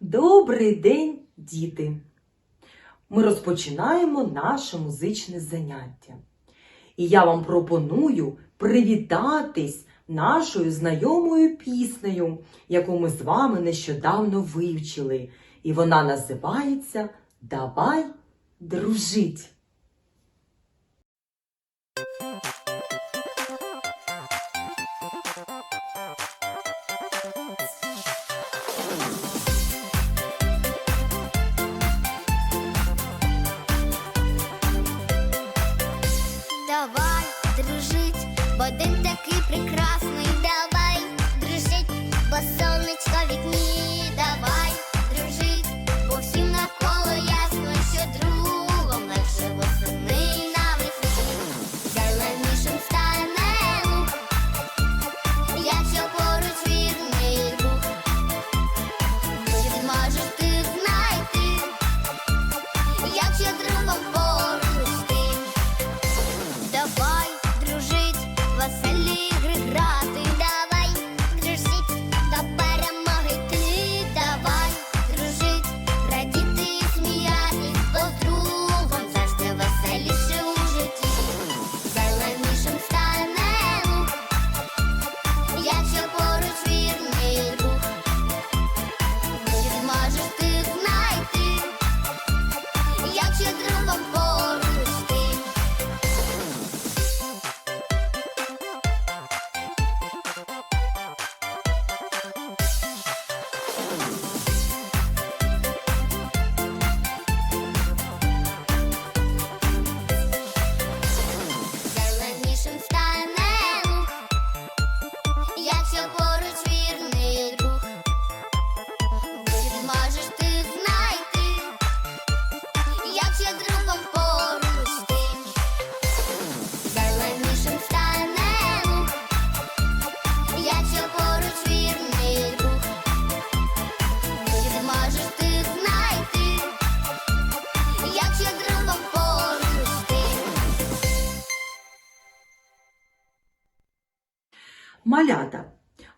Добрий день, діти! Ми розпочинаємо наше музичне заняття. І я вам пропоную привітатись нашою знайомою піснею, яку ми з вами нещодавно вивчили. І вона називається Давай дружить.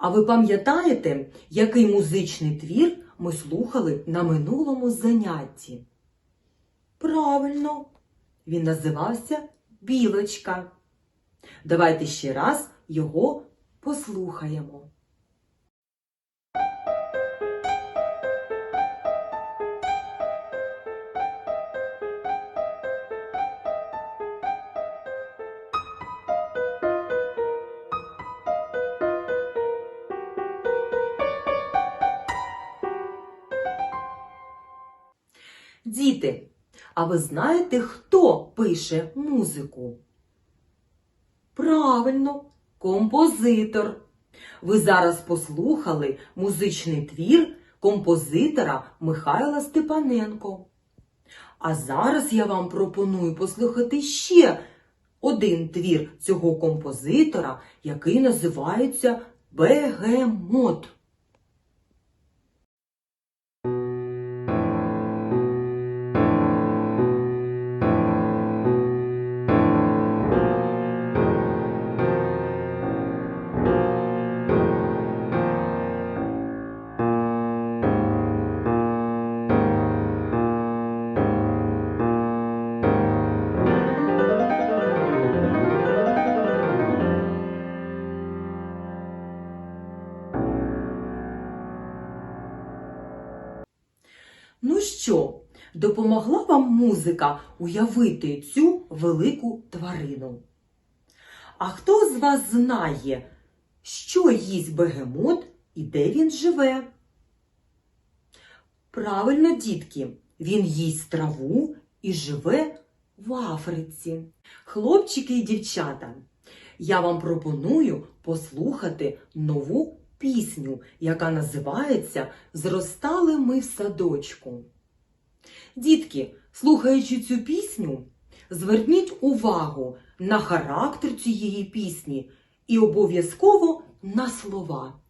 А ви пам'ятаєте, який музичний твір ми слухали на минулому занятті? Правильно, він називався Білочка. Давайте ще раз його послухаємо. Діти, а ви знаєте, хто пише музику? Правильно, композитор. Ви зараз послухали музичний твір композитора Михайла Степаненко. А зараз я вам пропоную послухати ще один твір цього композитора, який називається Бегемот. Допомогла вам музика уявити цю велику тварину? А хто з вас знає, що їсть бегемот і де він живе? Правильно, дітки, він їсть траву і живе в Африці. Хлопчики і дівчата, я вам пропоную послухати нову пісню, яка називається Зростали ми в садочку. Дітки, слухаючи цю пісню, зверніть увагу на характер цієї пісні і обов'язково на слова.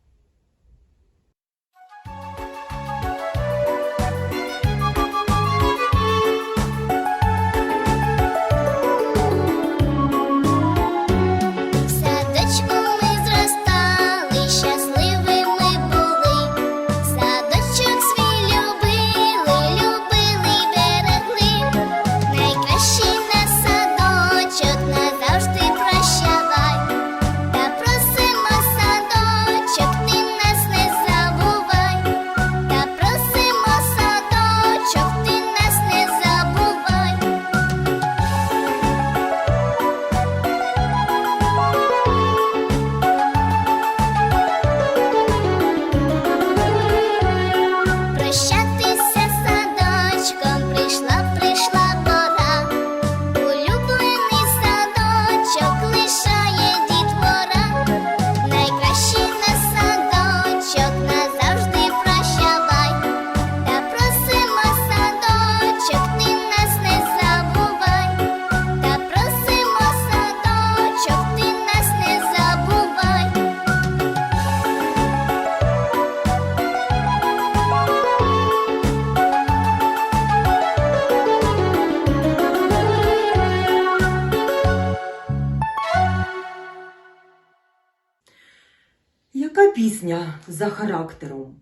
Пісня за характером?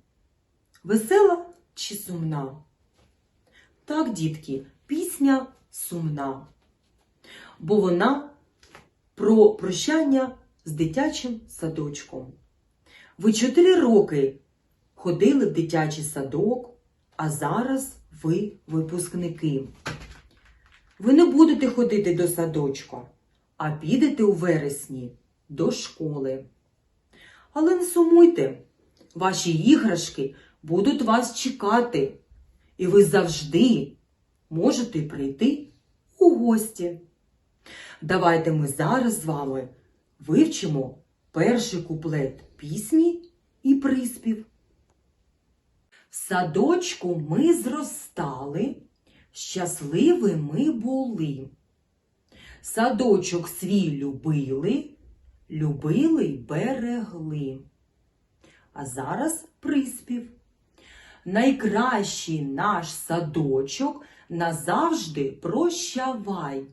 Весела чи сумна? Так, дітки, пісня сумна. Бо вона про прощання з дитячим садочком. Ви чотири роки ходили в дитячий садок, а зараз ви випускники. Ви не будете ходити до садочка, а підете у вересні до школи. Але не сумуйте, ваші іграшки будуть вас чекати, і ви завжди можете прийти у гості. Давайте ми зараз з вами вивчимо перший куплет пісні і приспів. В садочку ми зростали, щасливі ми були. Садочок свій любили, любили й берегли. А зараз приспів. Найкращий наш садочок назавжди прощавай.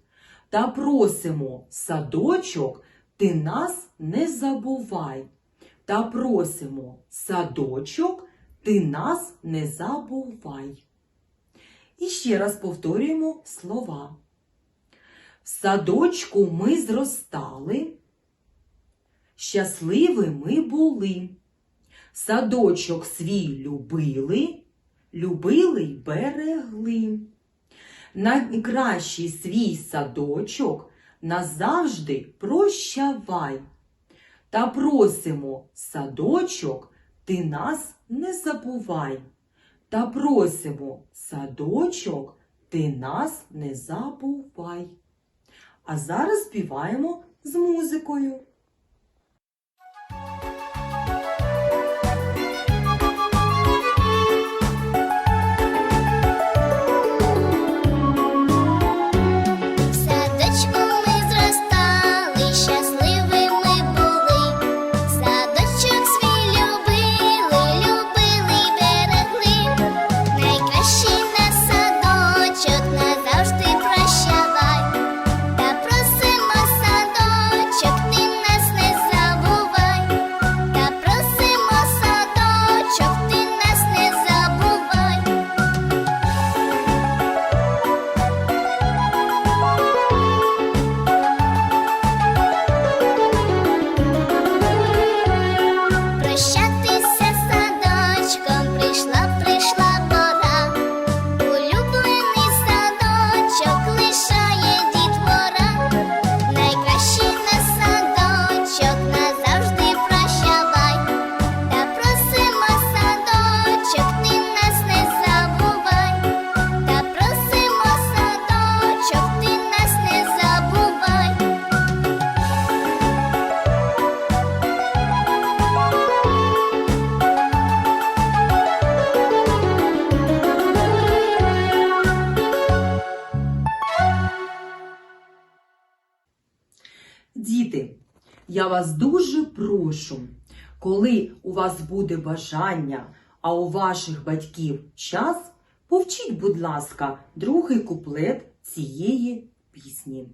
Та просимо, садочок, ти нас не забувай. Та просимо, садочок, ти нас не забувай. І ще раз повторюємо слова. В садочку ми зростали, щасливі ми були. Садочок свій любили, любили й берегли. Найкращий свій садочок назавжди прощавай. Та просимо, садочок, ти нас не забувай. Та просимо, садочок, ти нас не забувай. А зараз співаємо з музикою. Я вас дуже прошу, коли у вас буде бажання, а у ваших батьків час, повчіть, будь ласка, другий куплет цієї пісні.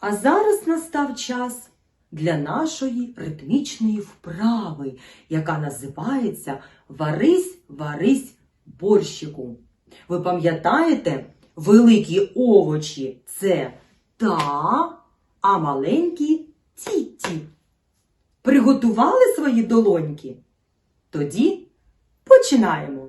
А зараз настав час для нашої ритмічної вправи, яка називається Варись, варись борщику. Ви пам'ятаєте, великі овочі це та, а маленькі ті-ті. Приготували свої долоньки? Тоді починаємо.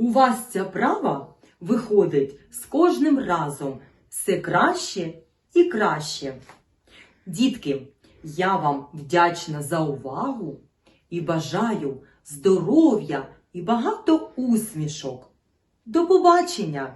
У вас ця права виходить з кожним разом все краще і краще. Дітки, я вам вдячна за увагу і бажаю здоров'я і багато усмішок. До побачення!